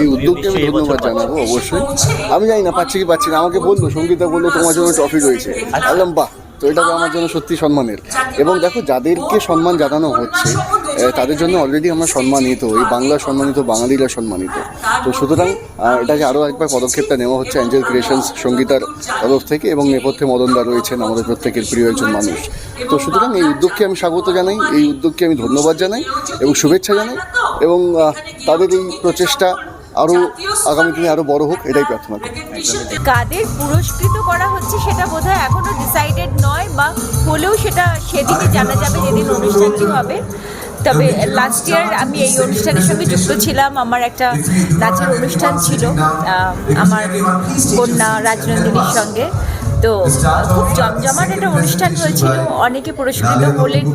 এই উদ্যোগকে আমি ধন্যবাদ জানাব অবশ্যই। আমি জানি না পাচ্ছি কি পাচ্ছি না আমাকে বলল সঙ্গীতা বলল তোমার জন্য ট্রফি রয়েছে। আলম বাহ তো এটা তো আমার জন্য সত্যি সম্মানের। এবং দেখো যাদেরকে সম্মান জানানো হচ্ছে তাদের জন্য অলরেডি আমরা সম্মানিত, এই বাংলা সম্মানিত, বাঙালিরা সম্মানিত। তো সুতরাং এটাকে আরও একবার পদক্ষেপটা নেওয়া হচ্ছে অ্যাঞ্জেল ক্রিয়েশনস সঙ্গীতার তরফ থেকে এবং নেপথ্যে মদনদা রয়েছেন আমাদের প্রত্যেকের প্রিয় একজন মানুষ। তো সুতরাং এই উদ্যোগকে আমি স্বাগত জানাই, এই উদ্যোগকে আমি ধন্যবাদ জানাই এবং শুভেচ্ছা জানাই এবং তাদের এই প্রচেষ্টা আরও আগামী দিনে আরও বড় হোক, এটাই প্রার্থনা করি। কাদের পুরস্কৃত করা হচ্ছে সেটা বোধহয় এখনও ডিসাইডেড নয় বা হলেও সেটা সেদিনই জানা যাবে, যেদিন অনুষ্ঠানটি হবে। তবে লাস্ট ইয়ার আমি এই অনুষ্ঠানের সঙ্গে যুক্ত ছিলাম। আমার একটা নাচের অনুষ্ঠান ছিল আমার কন্যা রাজনন্দিনীর সঙ্গে। তো খুব জমজমাট একটা অনুষ্ঠান হয়েছিল। অনেকে পুরস্কৃত হলেন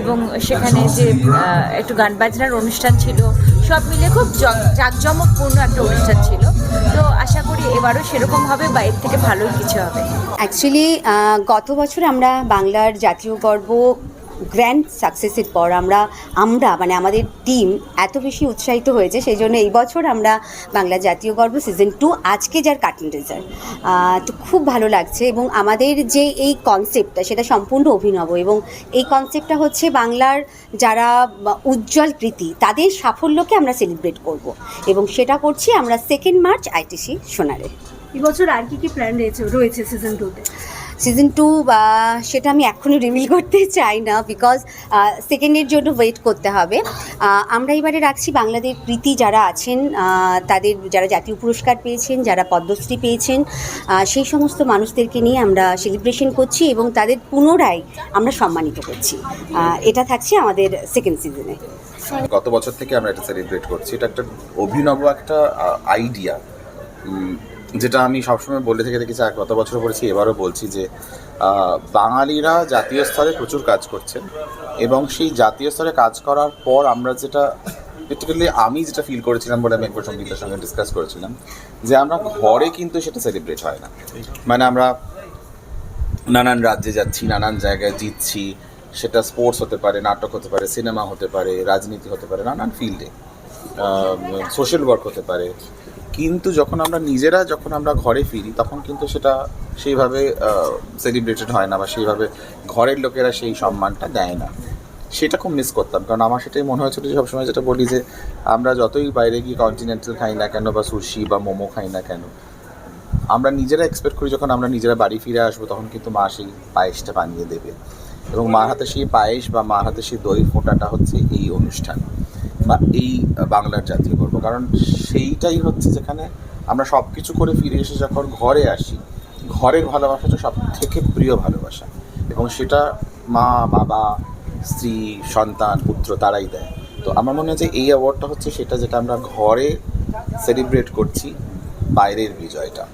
এবং সেখানে যে একটু গান বাজনার অনুষ্ঠান ছিল, সব মিলে খুব জাঁকজমকপূর্ণ একটা অনুষ্ঠান ছিল। তো আশা করি এবারও সেরকম হবে বা এর থেকে ভালো কিছু হবে। অ্যাকচুয়ালি গত বছর আমরা বাংলার জাতীয় গর্ব গ্র্যান্ড সাকসেসের পর আমরা আমরা মানে আমাদের টিম এত বেশি উৎসাহিত হয়েছে, সেই জন্য এই বছর আমরা বাংলা জাতীয় গর্ব সিজন টু আজকে যার কার্টুন রেজার তো খুব ভালো লাগছে এবং আমাদের যে এই কনসেপ্টটা সেটা সম্পূর্ণ অভিনব এবং এই কনসেপ্টটা হচ্ছে বাংলার যারা উজ্জ্বল কৃতি, তাদের সাফল্যকে আমরা সেলিব্রেট করব এবং সেটা করছি আমরা সেকেন্ড মার্চ আইটিসি সোনারে। এবছর আর কি কি প্ল্যান রয়েছে রয়েছে সিজন টুতে সিজন টু বা সেটা আমি এখনই রিভিল করতে চাই না বিকজ সেকেন্ডের জন্য ওয়েট করতে হবে। আমরা এবারে রাখছি বাংলাদেশ প্রীতি যারা আছেন তাদের যারা জাতীয় পুরস্কার পেয়েছেন, যারা পদ্মশ্রী পেয়েছেন সেই সমস্ত মানুষদেরকে নিয়ে আমরা সেলিব্রেশন করছি এবং তাদের পুনরায় আমরা সম্মানিত করছি। এটা থাকছে আমাদের সেকেন্ড সিজনে গত বছর থেকে আমরা এটা সেলিব্রেট করছি। এটা একটা অভিনব একটা আইডিয়া যেটা আমি সবসময় বলে থেকে দেখেছি আর গত বছর বলেছি এবারও বলছি যে বাঙালিরা জাতীয় স্তরে প্রচুর কাজ করছেন এবং সেই জাতীয় স্তরে কাজ করার পর আমরা যেটা পার্টিকুলারলি আমি যেটা ফিল করেছিলাম বলে আমি একবার সঙ্গীতের সঙ্গে ডিসকাস করেছিলাম, যে আমরা ঘরে কিন্তু সেটা সেলিব্রেট হয় না। মানে আমরা নানান রাজ্যে যাচ্ছি, নানান জায়গায় জিতছি, সেটা স্পোর্টস হতে পারে, নাটক হতে পারে সিনেমা হতে পারে, রাজনীতি হতে পারে, নানান ফিল্ডে সোশ্যাল ওয়ার্ক হতে পারে। কিন্তু যখন আমরা নিজেরা যখন আমরা ঘরে ফিরি, তখন কিন্তু সেটা সেইভাবে সেলিব্রেটেড হয় না বা সেইভাবে ঘরের লোকেরা সেই সম্মানটা দেয় না। সেটা খুব মিস করতাম। কারণ আমার সেটাই মনে হয়েছিল যে সবসময় যেটা বলি যে, আমরা যতই বাইরে গিয়ে কন্টিনেন্টাল খাই না কেন বা সুশি বা মোমো খাই না কেন, আমরা নিজেরা এক্সপেক্ট করি যখন আমরা নিজেরা বাড়ি ফিরে আসব, তখন কিন্তু মা সেই পায়েসটা বানিয়ে দেবে। এবং মার হাতে সেই পায়েস বা মার হাতে সেই দই ফোঁটাটা হচ্ছে এই অনুষ্ঠান। বা এই বাংলার জাতীয় গর্ব। কারণ সেইটাই হচ্ছে যেখানে আমরা সব কিছু করে ফিরে এসে যখন ঘরে আসি ঘরের ভালোবাসাটা সব থেকে প্রিয় ভালোবাসা। এবং সেটা মা, বাবা, স্ত্রী, সন্তান, পুত্র তারাই দেয়। তো আমার মনে হয় যে এই অ্যাওয়ার্ডটা হচ্ছে সেটা যেটা আমরা ঘরে সেলিব্রেট করছি বাইরের বিজয়টা।